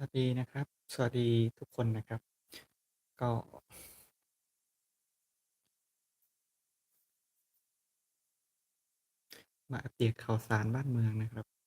สวัสดีนะครับ สวัสดีทุกคนนะครับ ก็ มาอัปเดตข่าวสารบ้านเมืองนะครับ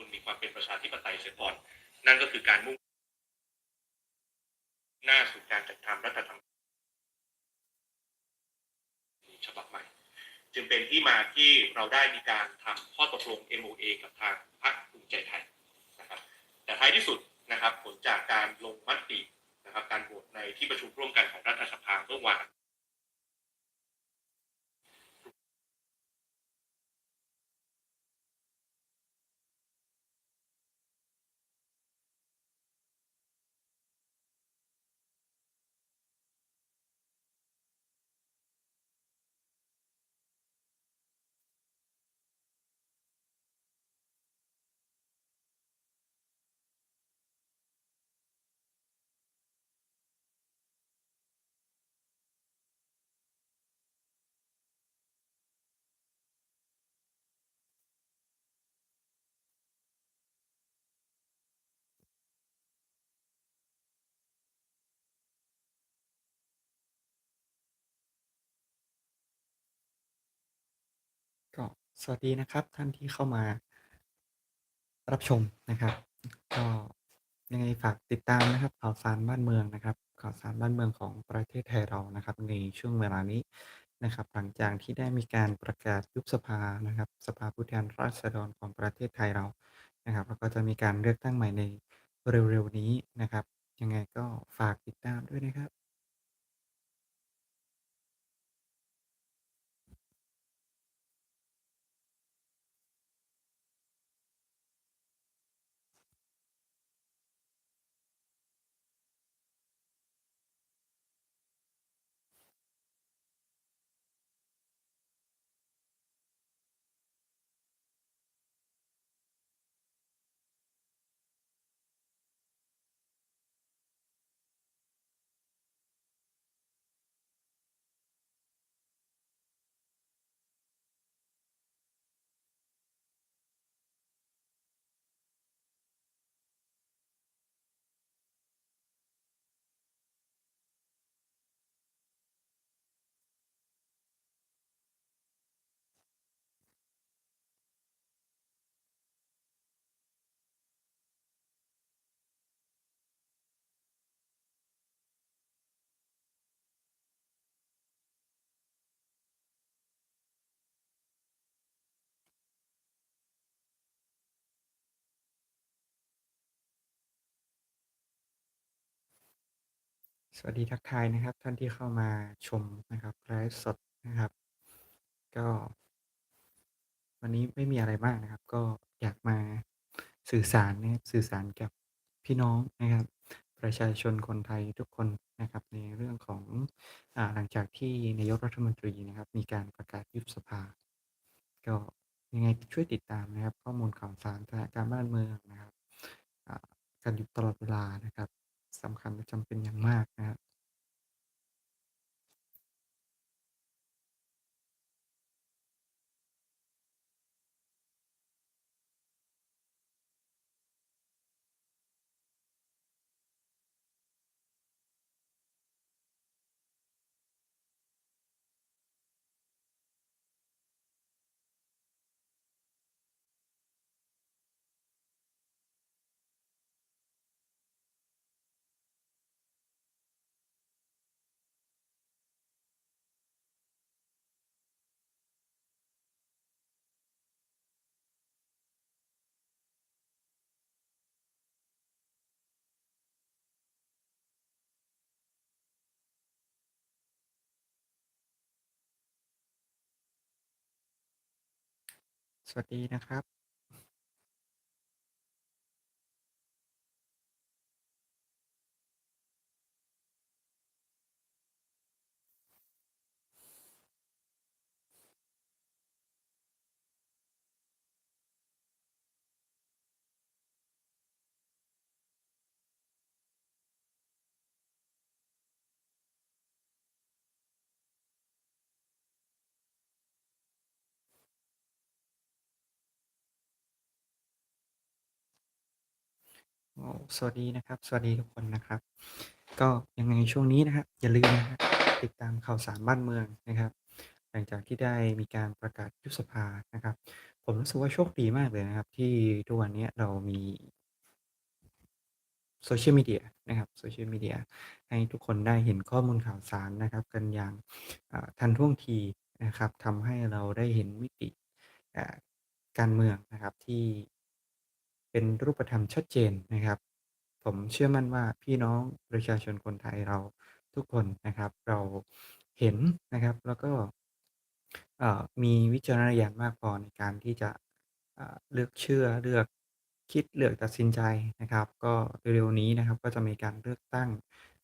คุณมีความเป็นประชาธิปไตยเสียก่อน นั่นก็คือการมุ่งหน้าสู่การจัดทำรัฐธรรมนูญฉบับใหม่ จึงเป็นที่มาที่เราได้มีการทำข้อตกลง MOA กับทางพรรคภูมิใจไทยนะครับ แต่ท้ายที่สุดนะครับ ผลจากการลงมตินะครับ การโหวตในที่ประชุมร่วมกันของรัฐสภาเมื่อวาน ก็ สวัสดีนะครับท่านที่เข้ามารับชมนะครับ ก็ยังไงฝากติดตามนะครับข่าวสารบ้านเมืองนะครับ ข่าวสารบ้านเมืองของประเทศไทยเรานะครับ ในช่วงเวลานี้นะครับ หลังจากที่ได้มีการประกาศยุบสภานะครับ สภาผู้แทนราษฎรของประเทศไทยเรานะครับ แล้วก็จะมีการเลือกตั้งใหม่ในเร็วๆนี้นะครับ ยังไงก็ฝากติดตามด้วยนะครับ สวัสดีทักทายนะครับ ท่านที่เข้ามาชมนะครับไลฟ์สดนะครับ ก็ วันนี้ไม่มีอะไรมากนะครับ ก็อยากมาสื่อสารนะครับสื่อสารกับพี่น้องนะครับ ประชาชนคนไทยทุกคนนะครับ ในเรื่องของอ่าหลังจากที่นายกรัฐมนตรีนะครับ มีการประกาศยุบสภา ก็ยังไงช่วยติดตามนะครับ ข้อมูลข่าวสารสถานการณ์บ้านเมืองนะครับอ่ากันอยู่ตลอดเวลานะครับ สำคัญและจำเป็นอย่างมากนะครับ สวัสดีนะครับ สวัสดีนะครับ สวัสดีทุกคนนะครับ ก็ยังไงช่วงนี้นะครับอย่าลืมนะครับติดตามข่าวสารบ้านเมืองนะครับ หลังจากที่ได้มีการประกาศยุบสภานะครับ ผมรู้สึกว่าโชคดีมากเลยนะครับ ที่ทุกวันนี้เรามี Social Media นะครับ Social Media ให้ทุกคนได้เห็นข้อมูลข่าวสารนะครับ กันอย่างทันท่วงทีนะครับทำให้เราได้เห็นมิติการเมืองนะครับที่ เป็นรูปธรรมชัดเจนนะครับ ผมเชื่อมั่นว่าพี่น้องประชาชนคนไทยเราทุกคนนะครับ เราเห็นนะครับแล้วก็ เอ่อ มีวิจารณญาณมากพอในการที่จะ อ่า เลือกเชื่อ เลือกคิด เลือกตัดสินใจนะครับ ก็เร็ว ๆ นี้นะครับ ก็จะมีการเลือกตั้ง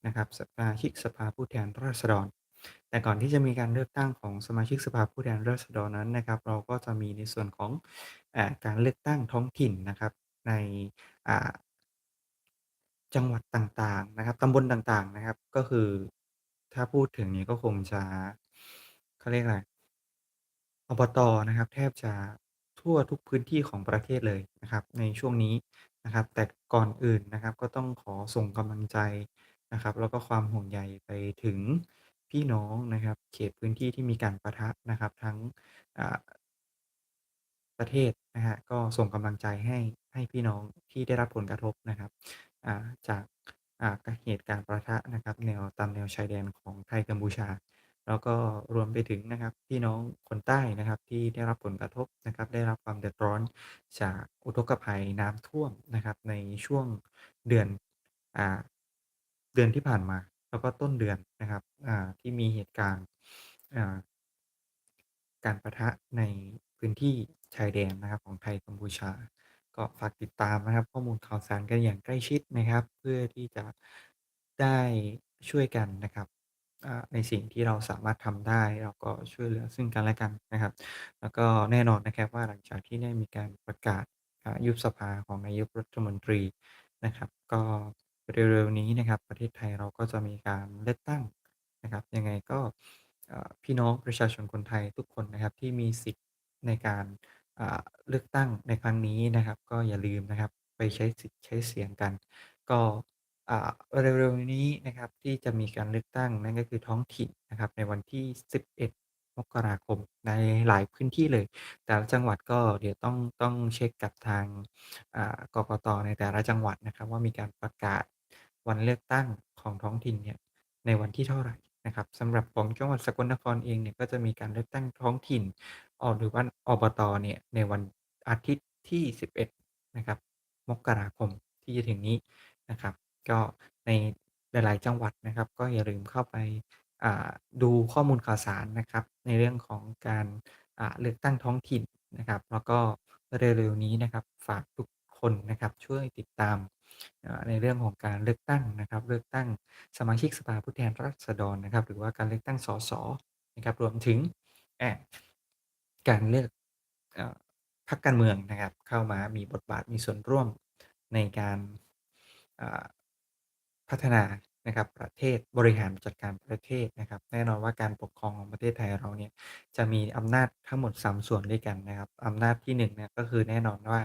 นะครับ สมาชิกสภาผู้แทนราษฎร แต่ก่อนที่จะมีการเลือกตั้งของสมาชิกสภาผู้แทนราษฎรนั้นนะครับ เราก็จะมีในส่วนของ อ่า การเลือกตั้งท้องถิ่นนะครับ ใน อ่า จังหวัดต่าง ๆ นะครับ ตำบลต่าง ๆ นะครับ ก็คือ ถ้าพูดถึงเนี่ยก็คงจะ เขาเรียกอะไร อบต นะครับ แทบจะทั่วทุกพื้นที่ของประเทศเลยนะครับ ในช่วงนี้นะครับ แต่ก่อนอื่นนะครับ ก็ต้องขอส่งกำลังใจนะครับ แล้วก็ความห่วงใยไปถึงพี่น้องนะครับ เขตพื้นที่ที่มีการปะทะนะครับ ทั้ง อ่า ประเทศนะฮะก็ส่งกำลังใจให้ ให้พี่น้องที่ได้รับผลกระทบนะครับ อ่า จาก อ่า เหตุการณ์ปะทะนะครับ แนว ตามแนวชายแดนของไทยกัมพูชา แล้วก็รวมไปถึงนะครับ พี่น้องคนใต้นะครับ ที่ได้รับผลกระทบนะครับ ได้รับความเดือดร้อนจากอุทกภัยน้ำท่วมนะครับ ในช่วงเดือน อ่า เดือนที่ผ่านมา แล้วก็ต้นเดือนนะครับ อ่า ที่มีเหตุการณ์ อ่า การปะทะในพื้นที่ ชายแดนนะครับของไทยกัมพูชา ก็ฝากติดตามนะครับ ข้อมูลข่าวสารกันอย่างใกล้ชิดนะครับ เพื่อที่จะได้ช่วยกันนะครับอ่าในสิ่งที่เราสามารถทำได้ เราก็ช่วยเหลือซึ่งกันและกันนะครับ แล้วก็แน่นอนนะครับว่าหลังจากที่ได้มีการประกาศอ่ายุบสภาของนายกรัฐมนตรีนะครับ ก็เร็วๆนี้นะครับ ประเทศไทยเราก็จะมีการเลือกตั้งนะครับ ยังไงก็เอ่อพี่น้องประชาชนคนไทยทุกคนนะครับที่มีสิทธิ์ในการ อ่า เลือกตั้งในครั้งนี้นะครับ ก็อย่าลืมนะครับไปใช้สิทธิ์ใช้เสียงกัน ก็ อ่า เร็ว ๆ นี้นะครับที่จะมีการเลือกตั้ง นั่นก็คือท้องถิ่นนะครับ ในวันที่ 11 มกราคม ในหลายพื้นที่เลย แต่ละจังหวัดก็เดี๋ยวต้อง ต้องเช็กกับทาง อ่า กกต ในแต่ละจังหวัดนะครับว่า มีการประกาศวันเลือกตั้งของท้องถิ่นเนี่ยในวันที่เท่าไรนะครับ สำหรับของจังหวัดสกลนครเองเนี่ย ก็จะมีการเลือกตั้งท้องถิ่น อหรือว่าอบตเนี่ย ในวันอาทิตย์ที่ 11 นะครับ มกราคมที่จะถึงนี้นะครับ ก็ในหลาย ๆ จังหวัดนะครับ ก็อย่าลืมเข้าไปอ่าดูข้อมูลข่าวสารนะครับ ในเรื่องของการอ่าเลือกตั้งท้องถิ่นนะครับ แล้วก็เร็ว ๆ นี้นะครับ ฝากทุกคนนะครับช่วยติดตามอ่าในเรื่องของการเลือกตั้งนะครับ เลือกตั้งสมาชิกสภาผู้แทนราษฎรนะครับ หรือว่าการเลือกตั้งสสนะครับ รวมถึงอา การเลือกเออพรรคการเมืองนะครับ เข้ามามีบทบาทมีส่วนร่วมในการอ่าพัฒนานะครับประเทศบริหารจัดการประเทศนะครับ แน่นอนว่าการปกครองของประเทศไทยเราเนี่ยจะมีอำนาจทั้งหมด 3 ส่วนด้วยกันนะครับอำนาจที่1เนี่ยก็คือแน่นอนว่า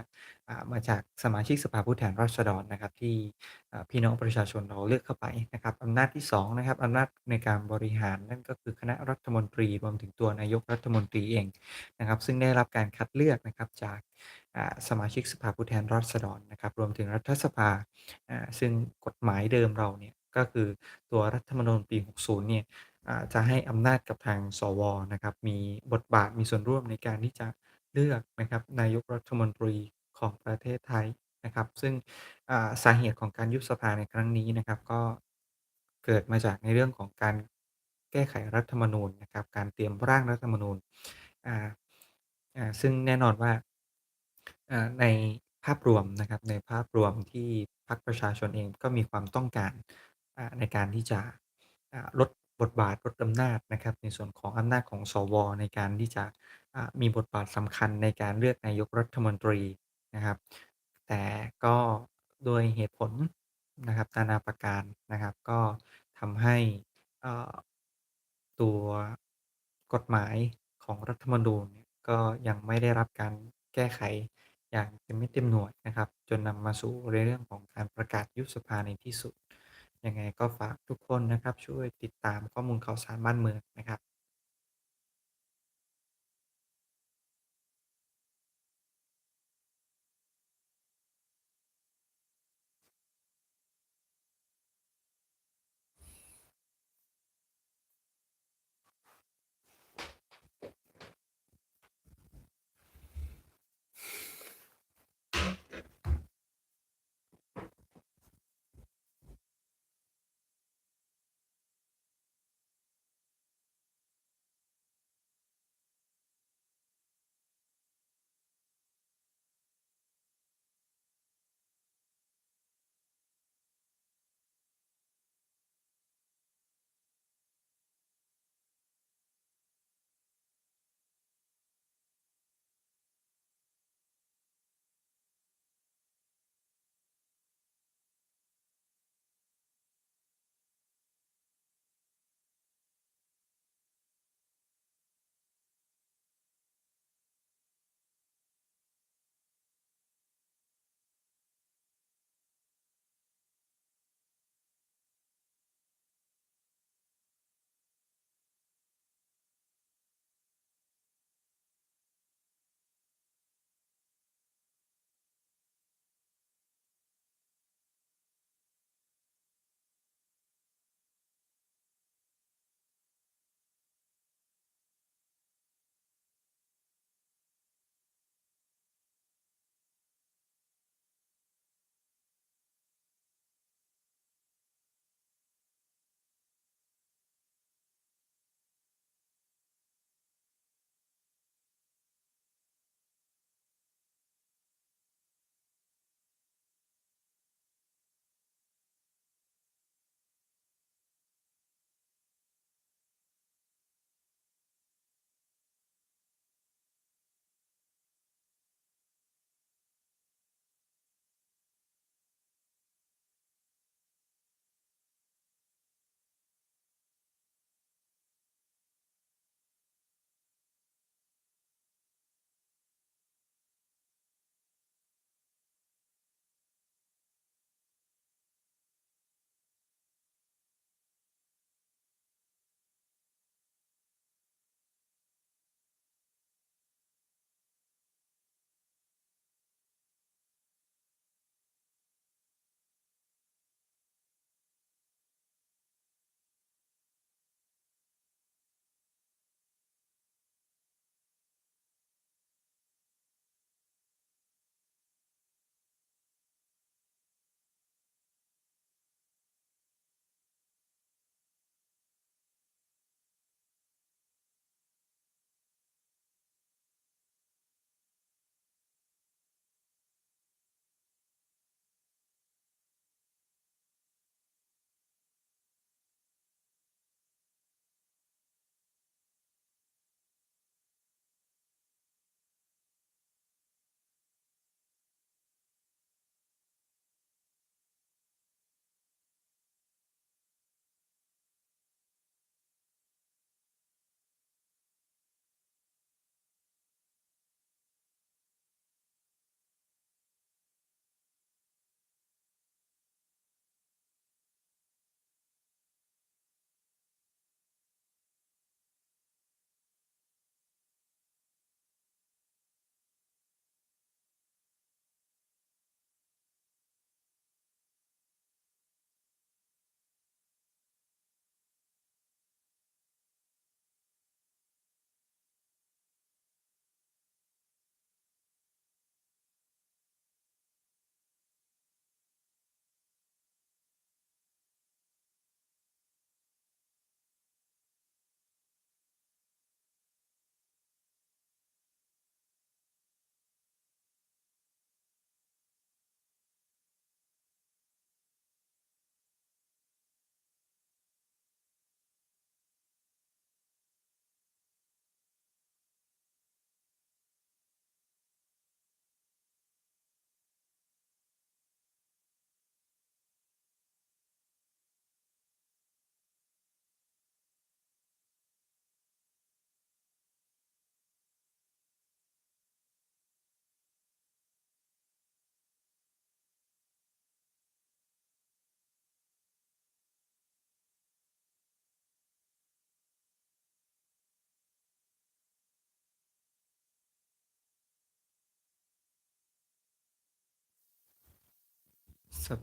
อ่ามาจากสมาชิกสภาผู้แทนราษฎรนะครับ ที่อ่าพี่น้องประชาชนเราเลือกเข้าไปนะครับอำนาจที่ 2 นะครับอำนาจในการบริหารนั่นก็คือคณะรัฐมนตรีรวมถึงตัวนายกรัฐมนตรีเองนะครับ ซึ่งได้รับการคัดเลือกนะครับจากอ่าสมาชิกสภาผู้แทนราษฎรนะครับ รวมถึงรัฐสภาอ่าซึ่งกฎหมายเดิมเราเนี่ยก็คือตัวรัฐธรรมนูญปี 60 เนี่ยอ่าจะให้อำนาจกับทางสว.นะครับ มีบทบาทมีส่วนร่วมในการที่จะเลือกนะครับนายกรัฐมนตรี ของประเทศไทยนะครับ ซึ่ง อ่า สาเหตุของการยุบสภาในครั้งนี้นะครับ ก็เกิดมาจากในเรื่องของการแก้ไขรัฐธรรมนูญนะครับ การเตรียมร่างรัฐธรรมนูญ อ่า อ่า ซึ่งแน่นอนว่า อ่า ในภาพรวมนะครับ ในภาพรวมที่พรรคประชาชนเองก็มีความต้องการ อ่า ในการที่จะ อ่า ลดบทบาท ลดอำนาจนะครับ ในส่วนของอำนาจของ สว.ในการที่จะ อ่า มีบทบาทสำคัญในการเลือกนายกรัฐมนตรี นะครับ แต่ก็ด้วยเหตุผลนะครับ นานาประการนะครับ ก็ทำให้ เอ่อ ตัวกฎหมายของรัฐธรรมนูญเนี่ย ก็ยังไม่ได้รับการแก้ไขอย่างเต็มเม็ดเต็มหน่วยนะครับ จนนำมาสู่ในเรื่องของการประกาศยุบสภาในที่สุด ยังไงก็ฝากทุกคนนะครับ ช่วยติดตามข้อมูลข่าวสารบ้านเมืองนะครับ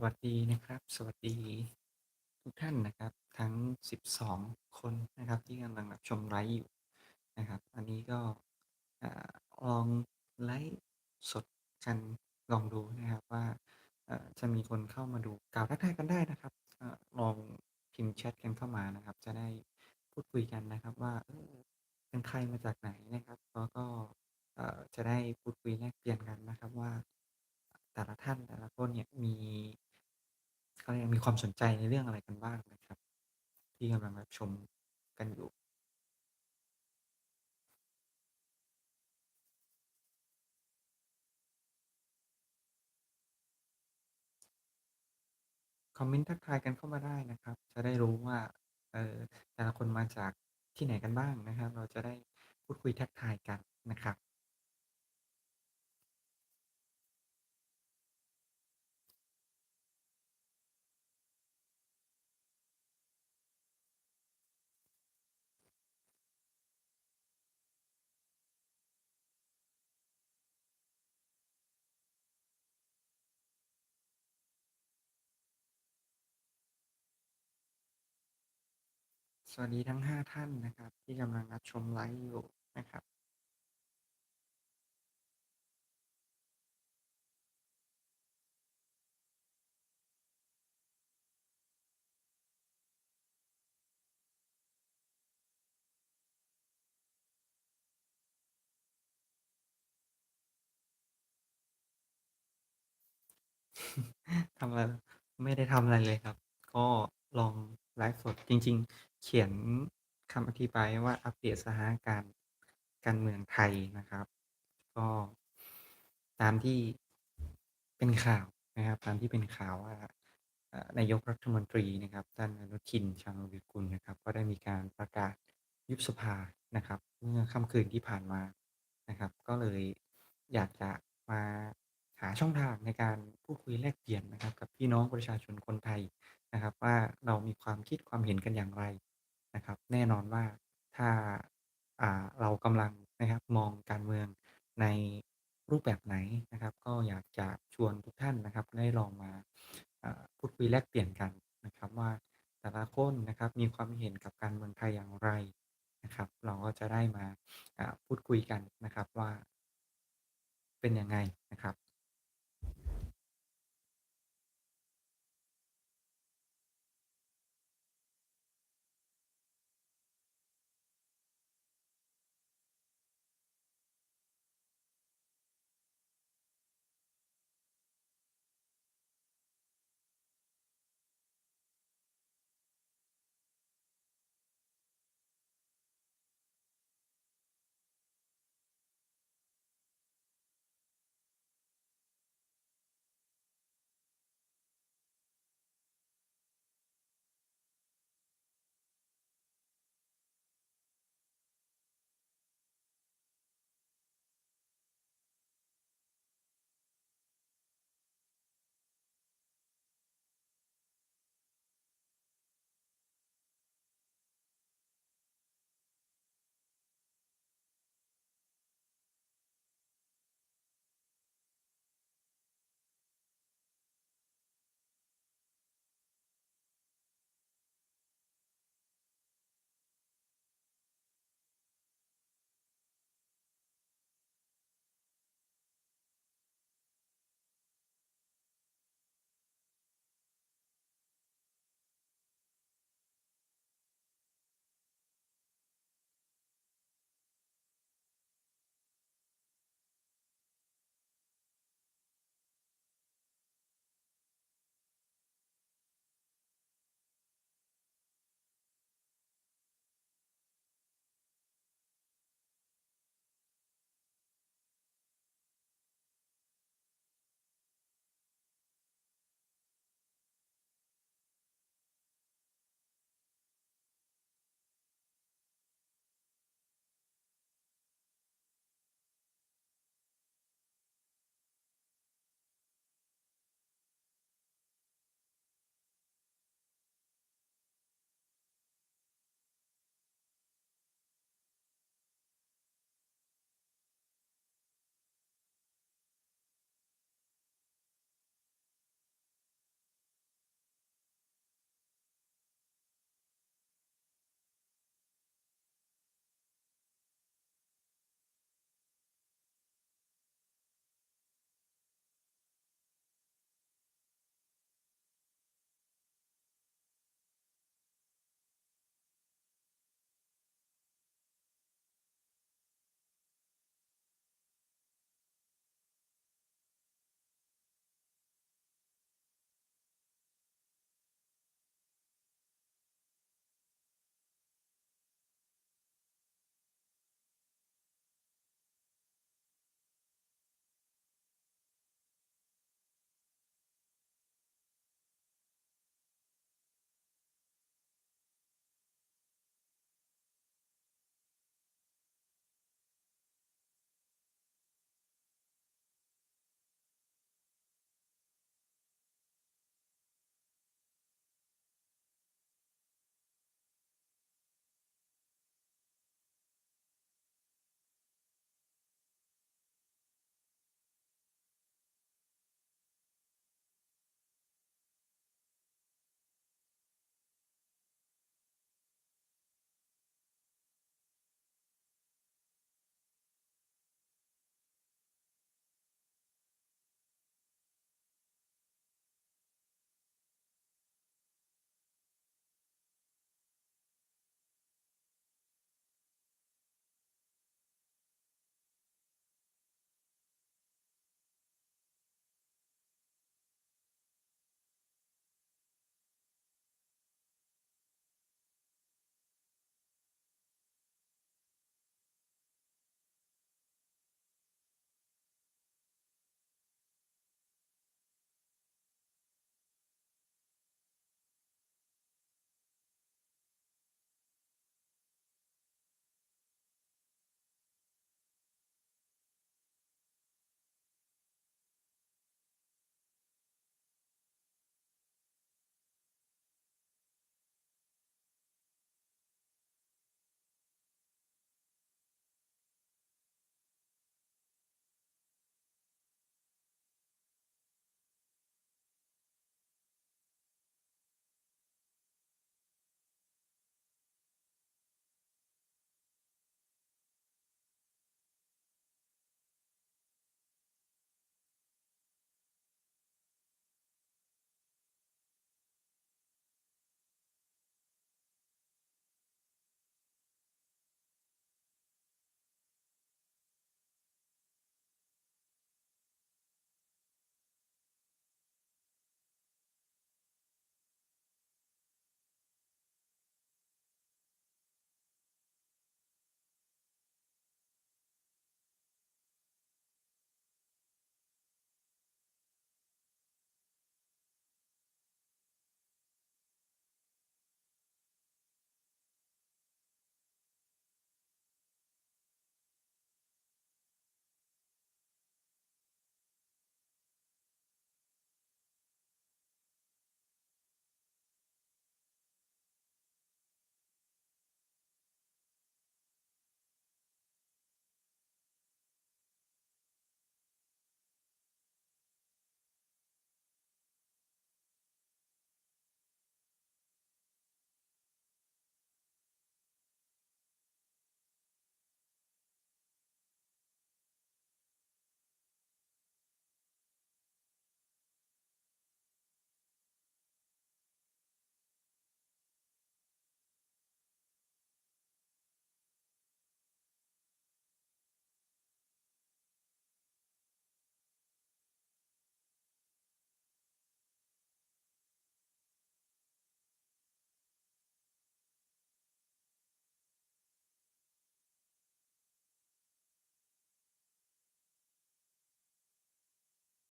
วัสดีนะครับ สวัสดีทุกท่านนะครับ ทั้ง 12 คนนะครับที่กำลังรับชมไลฟ์อยู่นะครับ อันนี้ก็ลองไลฟ์สดกันลองดูนะครับว่าจะมีคนเข้ามาดูกล่าวทักทายกันได้นะครับลองพิมพ์แชตกันเข้ามานะครับ จะได้พูดคุยกันนะครับว่าเป็นใครมาจากไหนนะครับแล้วก็จะได้พูดคุยแลกเปลี่ยนกันนะครับว่าแต่ละท่าน เนี่ยมีเขาเรียกมีความสนใจในเรื่องอะไรกันบ้างนะครับ ที่กำลังรับชมกันอยู่คอมเมนต์ทักทายกันเข้ามาได้นะครับ จะได้รู้ว่าเออแต่ละคนมาจากที่ไหนกันบ้างนะครับ เราจะได้พูดคุยทักทายกันนะครับ สวัสดีทั้ง 5 ท่านนะครับ ที่กำลังรับชมไลฟ์อยู่นะครับทำอะไรไม่ได้ทำอะไรเลยครับ ก็ลองไลฟ์สดจริง เขียนคำอธิบายว่าอัปเดตสถานการณ์การเมืองไทยนะครับ ก็ตามที่เป็นข่าวนะครับ ตามที่เป็นข่าวว่านายกรัฐมนตรีนะครับท่านอนุทินชาญวีรกูลนะครับ ก็ได้มีการประกาศยุบสภานะครับ เมื่อค่ำคืนที่ผ่านมานะครับ ก็เลยอยากจะมาหาช่องทางในการพูดคุยแลกเปลี่ยนนะครับ กับพี่น้องประชาชนคนไทยนะครับ ว่าเรามีความคิดความเห็นกันอย่างไร นะครับ แน่นอนว่า ถ้า อ่า เรากำลังนะครับมองการเมืองในรูปแบบไหนนะครับ ก็อยากจะชวนทุกท่านนะครับ ได้ลองมา อ่า พูดคุยแลกเปลี่ยนกันนะครับว่า แต่ละคนนะครับมีความเห็นกับการเมืองไทยอย่างไรนะครับ เราก็จะได้มา อ่า พูดคุยกันนะครับว่า เป็นยังไงนะครับ